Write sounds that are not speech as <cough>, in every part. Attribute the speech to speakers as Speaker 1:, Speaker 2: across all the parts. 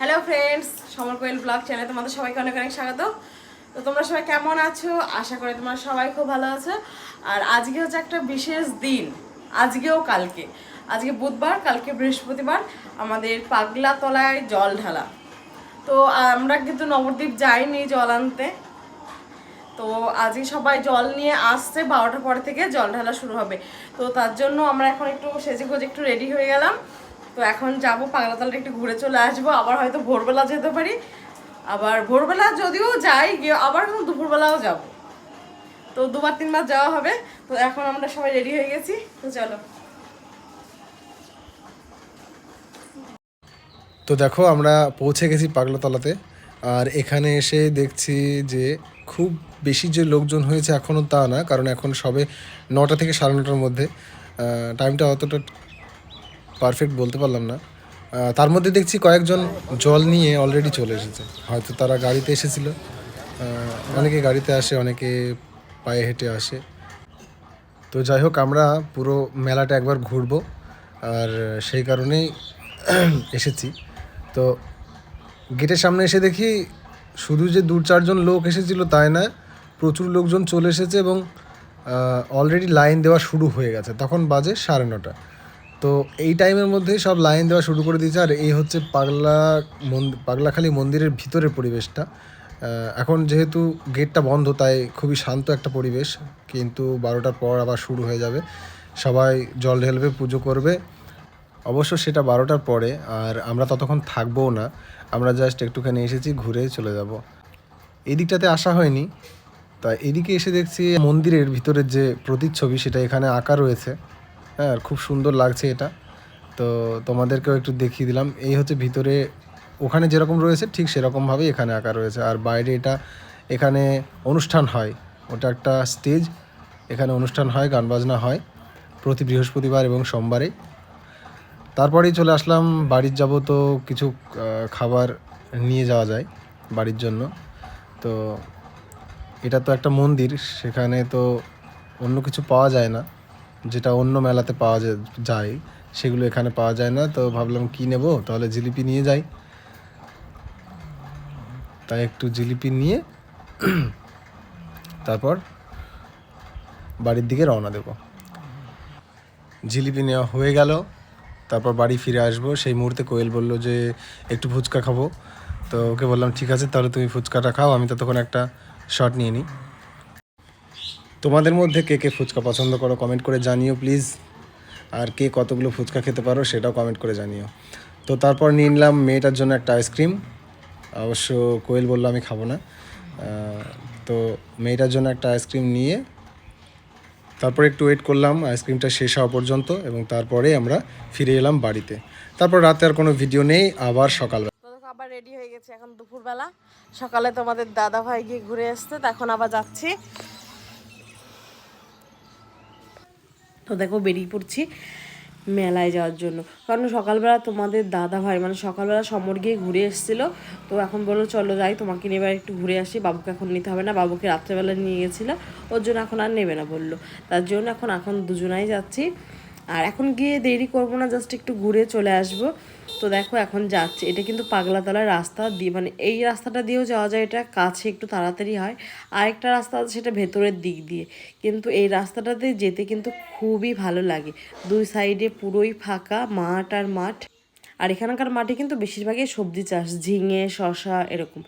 Speaker 1: Hello friends Samar Koyel blog চ্যানেলে তোমাদের সবাইকে অনেক অনেক স্বাগত। তো তোমরা সবাই কেমন আছো? আশা করি তোমরা সবাই খুব ভালো আছো। আর আজকে হচ্ছে একটা বিশেষ দিন। আজকেও কালকে। আজকে বুধবার, কালকে বৃহস্পতিবার আমাদের পাগলা তলায় জল ঢালা। তো আমরা কিন্তু নবদ্বীপ যাইনি জল আনতে। তো আজকে সবাই জল নিয়ে আসছে, বারোটার পর থেকে জল ঢালা শুরু হবে। তো তার জন্য আমরা এখন একটু সেজে গুজে একটু রেডি হয়ে গেলাম। তো এখন যাব, পাগলাতলাটা একটু ঘুরে চলে আসব, আবার হয়তো ভোরবেলা যেতে পারি। আবার ভোরবেলা যদিও যাই, গিয়ে আবার দুপুরবেলাও যাব। তো দুবার, তিনবার যাওয়া হবে। তো এখন আমরা সবাই রেডি হয়ে গেছি, তো চলো।
Speaker 2: তো দেখো, আমরা পৌঁছে গেছি পাগলাতলাতে। আর এখানে এসে দেখছি যে খুব বেশি যে লোকজন হয়েছে এখনও তা না, কারণ এখন সবে নটা থেকে সাড়ে নটার মধ্যে। টাইমটা অতটা পারফেক্ট বলতে পারলাম না। তার মধ্যে দেখছি কয়েকজন জল নিয়ে অলরেডি চলে এসেছে। হয়তো তারা গাড়িতে এসেছিল। অনেকে গাড়িতে আসে, অনেকে পায়ে হেঁটে আসে। তো যাই হোক, আমরা পুরো মেলাটা একবার ঘুরবো। আর সেই কারণেই <clears throat> এসেছি। তো গেটের সামনে এসে দেখি শুধু যে দু চারজন লোক এসেছিল তাই না, প্রচুর লোকজন চলে এসেছে এবং অলরেডি লাইন দেওয়া শুরু হয়ে গেছে। তখন বাজে সাড়ে নটা। তো এই টাইমের মধ্যেই সব লাইন দেওয়া শুরু করে দিয়েছে। আর এই হচ্ছে পাগলা মন্দির পাগলাখালী মন্দিরের ভিতরের পরিবেশটা। এখন যেহেতু গেটটা বন্ধ, তাই খুবই শান্ত একটা পরিবেশ। কিন্তু বারোটার পর আবার শুরু হয়ে যাবে। সবাই জল ঢেলবে, পুজো করবে। অবশ্য সেটা বারোটার পরে, আর আমরা ততক্ষণ থাকবোও না। আমরা জাস্ট একটুখানি এসেছি, ঘুরে চলে যাব। এই দিকটাতে আসা হয়নি। তা এদিকে এসে দেখছি মন্দিরের ভিতরের যে প্রতিচ্ছবি, সেটা এখানে আঁকা রয়েছে। হ্যাঁ খুব সুন্দর লাগছে এটা। তো তোমাদেরকেও একটু দেখিয়ে দিলাম। এই হচ্ছে ভিতরে, ওখানে যেরকম রয়েছে, ঠিক সেরকমভাবেই এখানে আঁকা রয়েছে। আর বাইরে এটা এখানে অনুষ্ঠান হয়। ওটা একটা স্টেজ। এখানে অনুষ্ঠান হয়, গান বাজনা হয় প্রতি বৃহস্পতিবার এবং সোমবারে। তারপরেই চলে আসলাম, বাড়ির যাব তো কিছু খাবার নিয়ে যাওয়া যায় বাড়ির জন্য। তো এটা তো একটা মন্দির, সেখানে তো অন্য কিছু পাওয়া যায় না। যেটা অন্য মেলাতে পাওয়া যায়- সেগুলো এখানে পাওয়া যায় না। তো ভাবলাম কি নেব? তাহলে জিলিপি নিয়ে যাই। তাই একটু জিলিপি নিয়ে <clears throat> তারপর বাড়ির দিকে রওনা দেব। জিলিপি নেওয়া হয়ে গেল। তারপর বাড়ি ফিরে আসব। সেই মুহূর্তে কোয়েল বলল যে, একটু ফুচকা খাব। তো ওকে বললাম, ঠিক আছে, তাহলে তুমি ফুচকাটা খাও। আমি ততক্ষণ একটা শট নিয়ে নিই। তোমাদের মধ্যে কে কে ফুচকা পছন্দ করো কমেন্ট করে জানিও প্লিজ আর কে কতগুলো ফুচকা খেতে পারো সেটাও কমেন্ট করে জানিও। তো তারপর নিয়ে নিলাম মেয়েটার জন্য একটা আইসক্রিম অবশ্য কোয়েল বলল আমি খাব না। তো মেয়েটার জন্য একটা আইসক্রিম নিয়ে তারপর একটু ওয়েট করলাম আইসক্রিমটা শেষ হওয়া পর্যন্ত এবং তারপরে আমরা ফিরে এলাম বাড়িতে। তারপর রাতে আর কোনো ভিডিও নেই, আবার সকালবেলা
Speaker 1: আবার রেডি হয়ে গেছে এখন দুপুরবেলা। সকালে তোমাদের দাদা ভাই গিয়ে ঘুরে আসতে তো এখন আবার যাচ্ছি। তো দেখো বেরিয়ে পড়ছি মেলায় যাওয়ার জন্য। কারণ সকালবেলা তোমাদের দাদা ভাই মানে সকালবেলা সমর গিয়ে ঘুরে এসেছিল। তো এখন বলল, চলো যাই, তোমাকে নিয়ে এবার একটু ঘুরে আসি, বাবুকে এখন নিতে হবে না, বাবুকে রাত্রেবেলা নিয়ে গেছিল, ওর জন্য এখন আর নেবে না, বলল। তার জন্য এখন এখন দুজনাই যাচ্ছি। আর এখন গিয়ে দেরি করব না জাস্ট একটু ঘুরে চলে আসব। তো দেখো এখন যাচ্ছে। এটা কিন্তু পাগলাতলার রাস্তা দিয়ে মানে এই রাস্তাটা দিয়েও যাওয়া যায়, এটা কাছে একটু তাড়াতাড়ি হয়। আরেকটা রাস্তা আছে সেটা ভেতরের দিক দিয়ে। কিন্তু এই রাস্তাটাতে যেতে কিন্তু খুবই ভালো লাগে। দুই সাইডে পুরোই ফাঁকা, মাঠ আর মাঠ। আর এখানকার মাঠে কিন্তু বেশিরভাগই সবজি চাষ, ঝিঙে শশা এরকম।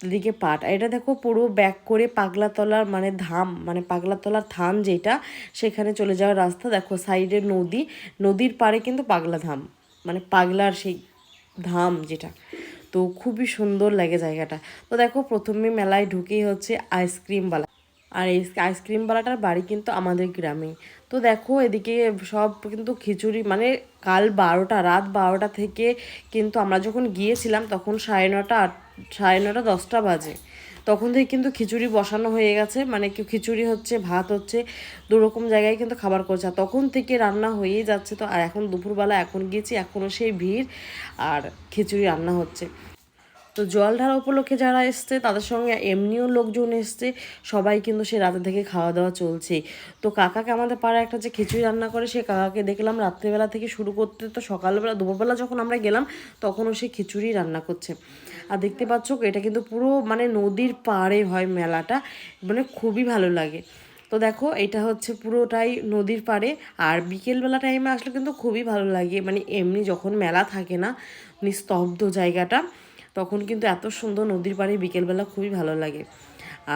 Speaker 1: এদিকে পাট। আর এটা দেখো পুরো ব্যাক করে পাগলাতলার মানে ধাম মানে পাগলাতলার থান যেটা, সেখানে চলে যাওয়ার রাস্তা। দেখো সাইডে নদী, নদীর পাড়ে কিন্তু পাগলা ধাম মানে পাগলার সেই ধাম যেটা। তো খুবই সুন্দর লাগে জায়গাটা। তো দেখো প্রথমে মেলায় ঢুকেই হচ্ছে আইসক্রিমওয়ালা আর এই আইসক্রিমওয়ালাটার বাড়ি কিন্তু আমাদের গ্রামে তো দেখো এদিকে সব কিন্তু খিচুড়ি মানে কাল বারোটা, রাত বারোটা থেকে কিন্তু আমরা যখন গিয়েছিলাম তখন সাড়ে নটা সাড়ে নটা দশটা বাজে। তখন থেকে কিন্তু খিচুড়ি বসানো হয়ে গেছে মানে কি খিচুড়ি হচ্ছে, ভাত হচ্ছে, দুরকম জায়গায় কিন্তু খাবার করছে। তখন থেকে রান্না হয়েই যাচ্ছে তো, আর এখন দুপুরবেলা এখন গিয়েছি এখনও সেই ভিড়, আর খিচুড়ি রান্না হচ্ছে। তো জল ঢালা উপলক্ষে যারা এসছে, তাদের সঙ্গে এমনিও লোকজন এসছে। সবাই কিন্তু সে রাতে থেকে খাওয়া দাওয়া চলছে। তো কাকাকে আমাদের পাড়ায় একটা যে খিচুড়ি রান্না করে, সে কাকাকে দেখলাম রাত্রেবেলা থেকে শুরু করতে, তো সকালবেলা, দুপুরবেলা যখন আমরা গেলাম, তখনও সে খিচুড়ি রান্না করছে। আর দেখতে পাচ্ছ, এটা কিন্তু পুরো মানে নদীর পাড়ে হয় মেলাটা। মানে খুবই ভালো লাগে। তো দেখো, এটা হচ্ছে পুরোটাই নদীর পাড়ে। আর বিকেলবেলা টাইমে আসলে কিন্তু খুবই ভালো লাগে। মানে এমনি যখন মেলা থাকে না, নিস্তব্ধ জায়গাটা। তখন কিন্তু এত সুন্দর নদীর পাড়ে বিকেলবেলা খুবই ভালো লাগে।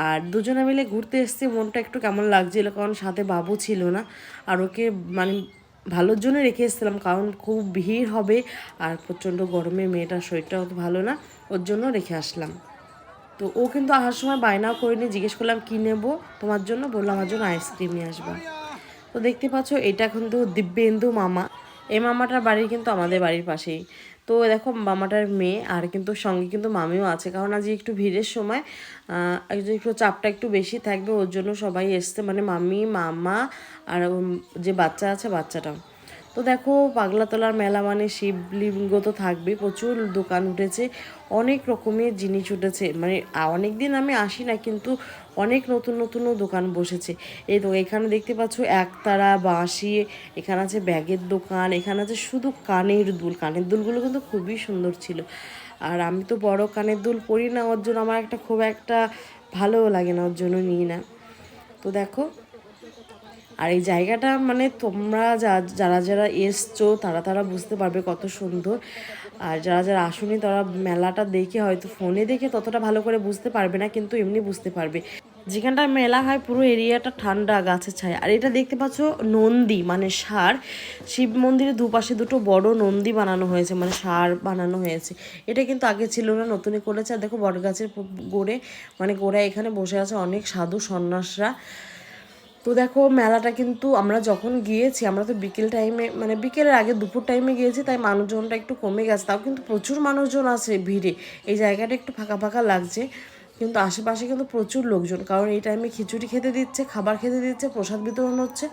Speaker 1: আর দুজনে মিলে ঘুরতে এসছে, মনটা একটু কেমন লাগছিল কারণ সাথে বাবু ছিল না। আর ওকে মানে ভালোর জন্য রেখে এসেছিলাম কারণ খুব ভিড় হবে আর প্রচণ্ড গরমে মেয়েটার শরীরটা অত ভালো না, ওর জন্য রেখে আসলাম। তো ও কিন্তু আসার সময় বায়নাও করিনি, জিজ্ঞেস করলাম, কী নেব তোমার জন্য? বলল আমার জন্য আইসক্রিম নিয়ে আসবা। তো দেখতে পাচ্ছ, এটা কিন্তু দিব্যেন্দু মামা। এই মামাটার বাড়ি কিন্তু আমাদের বাড়ির পাশেই। তো দেখো মামাটার মেয়ে, আর কিন্তু সঙ্গে কিন্তু মামিও আছে। কারণ আজ একটু ভিড়ের সময় একটু চাপটা একটু বেশি থাকবে, ওর জন্য সবাই এসছে। মানে মামি, মামা, আর যে বাচ্চা আছে বাচ্চাটাও। তো দেখো, পাগলাতলার মেলা মানে শিবলিঙ্গ তো থাকবে প্রচুর দোকান উঠেছে, অনেক রকমের জিনিস উঠেছে। মানে অনেক দিন আমি আসি না, কিন্তু অনেক নতুন নতুনও দোকান বসেছে। এই তো এখানে দেখতে পাচ্ছ, একতারা, বাঁশি, এখানে আছে ব্যাগের দোকান, এখানে আছে শুধু কানের দুল। কানের দুলগুলো কিন্তু খুবই সুন্দর ছিল। আর আমি তো বড় কানের দুল পরি না, ওর জন্য আমার একটা খুব একটা ভালোও লাগে না, ওর জন্য নিই না। তো দেখো আর এই জায়গাটা মানে তোমরা যারা যারা এসছো তারা তারা বুঝতে পারবে কত সুন্দর। আর যারা যারা আসুনি তারা মেলাটা দেখে হয়তো ফোনে দেখে ততটা ভালো করে বুঝতে পারবে না, কিন্তু এমনি বুঝতে পারবে। যেখানটা মেলা হয় পুরো এরিয়াটা ঠান্ডা গাছের ছায়া। আর এটা দেখতে পাচ্ছ নন্দী মানে সার। শিব মন্দিরের দুপাশে দুটো বড় নন্দী বানানো হয়েছে মানে সার বানানো হয়েছে। এটা কিন্তু আগে ছিল না, নতুনে করেছে। আর দেখো বট গাছের গোড়ে মানে গোড়ায় এখানে বসে আছে অনেক সাধু সন্ন্যাসরা। তো দেখো, মেলাটা কিন্তু আমরা যখন গিয়েছি, আমরা তো বিকেল টাইমে মানে বিকেলের আগে দুপুর টাইমে গিয়েছি, তাই মানুষজনটা একটু কমে গেছে। তাও কিন্তু প্রচুর মানুষজন আছে ভিড়ে। এই জায়গাটা একটু ফাঁকা ফাঁকা লাগছে। কিন্তু আশেপাশে কিন্তু প্রচুর লোকজন। কারণ এই টাইমে খিচুড়ি খেতে দিচ্ছে, খাবার খেতে দিচ্ছে, প্রসাদ বিতরণ হচ্ছে।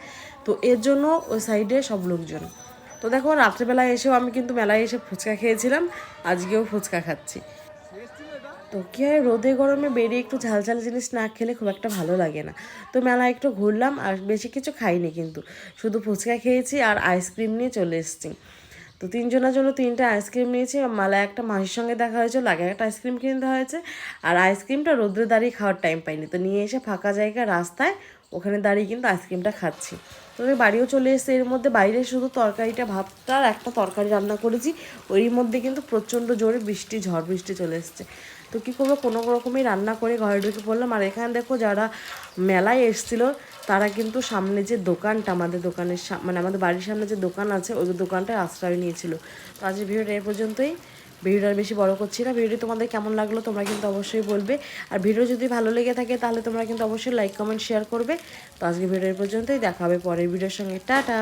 Speaker 1: তো এর জন্য ওই সাইডে সব লোকজন। তো দেখো, রাত্রেবেলায় এসেও আমি কিন্তু মেলায় এসে ফুচকা খেয়েছিলাম। আজকেও ফুচকা খাচ্ছি। তো কি হয়, রোদে গরমে বেরিয়ে একটু ঝাল ঝাল জিনিস না খেলে খুব একটা ভালো লাগে না। তো মেলায় একটু ঘুরলাম আর বেশি কিছু খাইনি কিন্তু। শুধু ফুচকা খেয়েছি আর আইসক্রিম নিয়ে চলে এসেছি। তো তিনজনের জন্য তিনটে আইসক্রিম নিয়েছি। মালায় একটা মাসির সঙ্গে দেখা হয়েছে, লাগে একটা আইসক্রিম কিনতে হয়েছে। আর আইসক্রিমটা রোদ্রে দাঁড়িয়ে খাওয়ার টাইম পাইনি। তো নিয়ে এসে ফাঁকা জায়গা রাস্তায় ওখানে দাঁড়িয়ে কিন্তু আইসক্রিমটা খাচ্ছি। তো বাড়িও চলে এসেছি। এর মধ্যে বাইরে শুধু তরকারিটা, ভাতটা আর একটা তরকারি রান্না করেছি। ওই মধ্যে কিন্তু প্রচণ্ড জোরে বৃষ্টি, ঝড় বৃষ্টি চলে এসছে। তো কী করব? কোনো রকমই রান্না করে ঘরে ঢুকে পড়লাম। আর এখানে দেখো যারা মেলায় এসছিল, তারা কিন্তু সামনে যে দোকানটা, আমাদের দোকানের মানে আমাদের বাড়ির সামনে যে দোকান আছে, ওই দোকানটায় আশ্রয় নিয়েছিল। তো আজকে ভিডিওটা এ পর্যন্তই। ভিডিওটা আর বেশি বড় করছি না। ভিডিও তোমাদের কেমন লাগল তোমরা কিন্তু অবশ্যই বলবে। আর ভিডিও যদি ভালো লেগে থাকে, তাহলে তোমরা কিন্তু অবশ্যই লাইক, কমেন্ট শেয়ার করবে। তো আজকে ভিডিও পর্যন্তই। দেখা হবে পরের ভিডিওর সঙ্গে। টাটা!